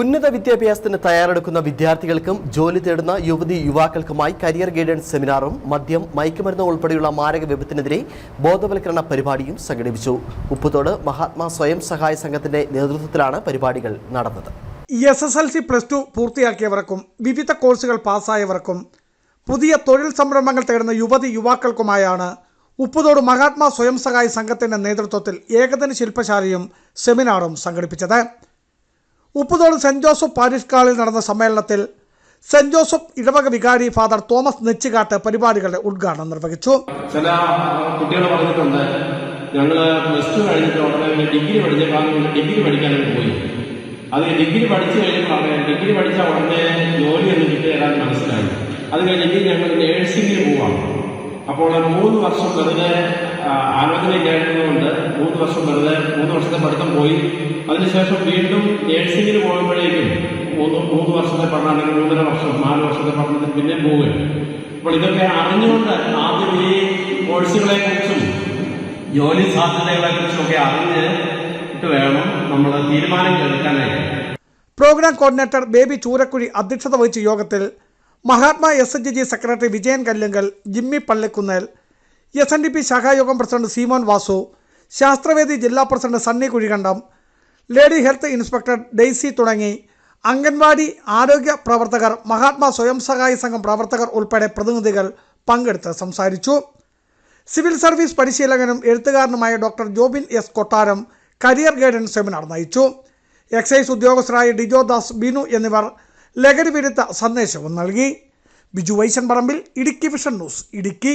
ഉന്നത വിദ്യാഭ്യാസത്തിന് തയ്യാറെടുക്കുന്ന വിദ്യാർത്ഥികൾക്കും ജോലി തേടുന്ന യുവതി യുവാക്കൾക്കുമായി കരിയർ ഗൈഡൻസ് സെമിനാറും മദ്യം മയക്കുമരുന്ന് ഉൾപ്പെടെയുള്ള മാരക വിപത്തിനെതിരെ ബോധവൽക്കരണ പരിപാടിയും സംഘടിപ്പിച്ചു. ഉപ്പുതോട് മഹാത്മാ സ്വയം സഹായ സംഘത്തിന്റെ നേതൃത്വത്തിലാണ് പരിപാടികൾ നടന്നത്. S S L C plus two പൂർത്തിയാക്കിയവർക്കും വിവിധ കോഴ്സുകൾ പാസ്സായവർക്കും പുതിയ തൊഴിൽ സംരംഭങ്ങൾ തേടുന്ന യുവതി യുവാക്കൾക്കുമായാണ് ഉപ്പുതോട് മഹാത്മാ സ്വയം സഹായ സംഘത്തിന്റെ നേതൃത്വത്തിൽ ഏകദിന ശില്പശാലയും സെമിനാറും സംഘടിപ്പിച്ചത്. ഉപ്പുതോട് സെന്റ് ജോസഫ് പാരിഷ് ഹാളിൽ നടന്ന സമ്മേളനത്തിൽ സെന്റ് ജോസഫ് ഇടവക വികാരി ഫാദർ തോമസ് നെച്ചുകാട്ട് പരിപാടികളുടെ ഉദ്ഘാടനം നിർവഹിച്ചു. ചില കുട്ടികൾ പറഞ്ഞിട്ടുണ്ട് ഞങ്ങൾ പ്ലസ് ടു കഴിഞ്ഞിട്ട് ഉടനെ ഡിഗ്രി പഠിച്ചേക്കാൻ ഡിഗ്രി പഠിക്കാനായിട്ട് പോയി. അത് ഡിഗ്രി പഠിച്ചു കഴിഞ്ഞപ്പോൾ ഡിഗ്രി പഠിച്ച ഉടനെ ജോലി ജോലിയൊന്നും കിട്ടിയാൽ മനസ്സിലായി. അത് കഴിഞ്ഞിട്ട് ഞങ്ങൾ നേഴ്സിംഗിന് പോവാണ്. അപ്പോൾ മൂന്ന് വർഷം വെറുതെ ആ, ആലോചനയ്ക്കായിരുന്നതുകൊണ്ട് മൂന്ന് വർഷം വെറുതെ മൂന്ന് വർഷത്തെ പഠിത്തം പോയി. അതിനുശേഷം വീണ്ടും നേഴ്സിംഗിന് പോകുമ്പോഴേക്കും മൂന്ന് മൂന്ന് വർഷത്തെ പഠനം അല്ലെങ്കിൽ മൂന്നര വർഷം നാല് വർഷത്തെ പഠനത്തിന് പിന്നെ പോവുകയാണ്. അപ്പോൾ ഇതൊക്കെ അറിഞ്ഞുകൊണ്ട് ആദ്യം ഈ കോഴ്സുകളെ കുറിച്ചും ജോലി സാധ്യതകളെ കുറിച്ചും ഒക്കെ അറിഞ്ഞിട്ട് വേണം നമ്മൾ തീരുമാനങ്ങൾ എടുക്കാനായിട്ട്. പ്രോഗ്രാം കോർഡിനേറ്റർ ബേബി ചൂരക്കുഴി അധ്യക്ഷത വഹിച്ച യോഗത്തിൽ Mahatma S H G secretary Vijayan Kallunkal Jimmy Pallikkunnel S N D P ശാഖായോഗം president Simon Vasu ശാസ്ത്രവേദി ജില്ലാ president Sunny Kuzhikandam lady health inspector Daisy തുടങ്ങി. അംഗൻവാടി ആരോഗ്യ പ്രവർത്തകർ മഹാത്മാ സ്വയം സഹായ സംഘം പ്രവർത്തകർ ഉൾപ്പെടെ പ്രതിനിധികൾ പങ്കെടുത്ത് സംസാരിച്ചു. സിവിൽ സർവീസ് പരിശീലകനും എഴുത്തുകാരനുമായ doctor Jobin S Kottaram career guidance seminar നയിച്ചു. എക്സൈസ് ഉദ്യോഗസ്ഥരായ ഡിജോ ദാസ് ബിനു എന്നിവർ ലഹരി വിരുദ്ധ സന്ദേശവും നൽകി. Biju Vaishan Parambil Idukki vision news Idukki.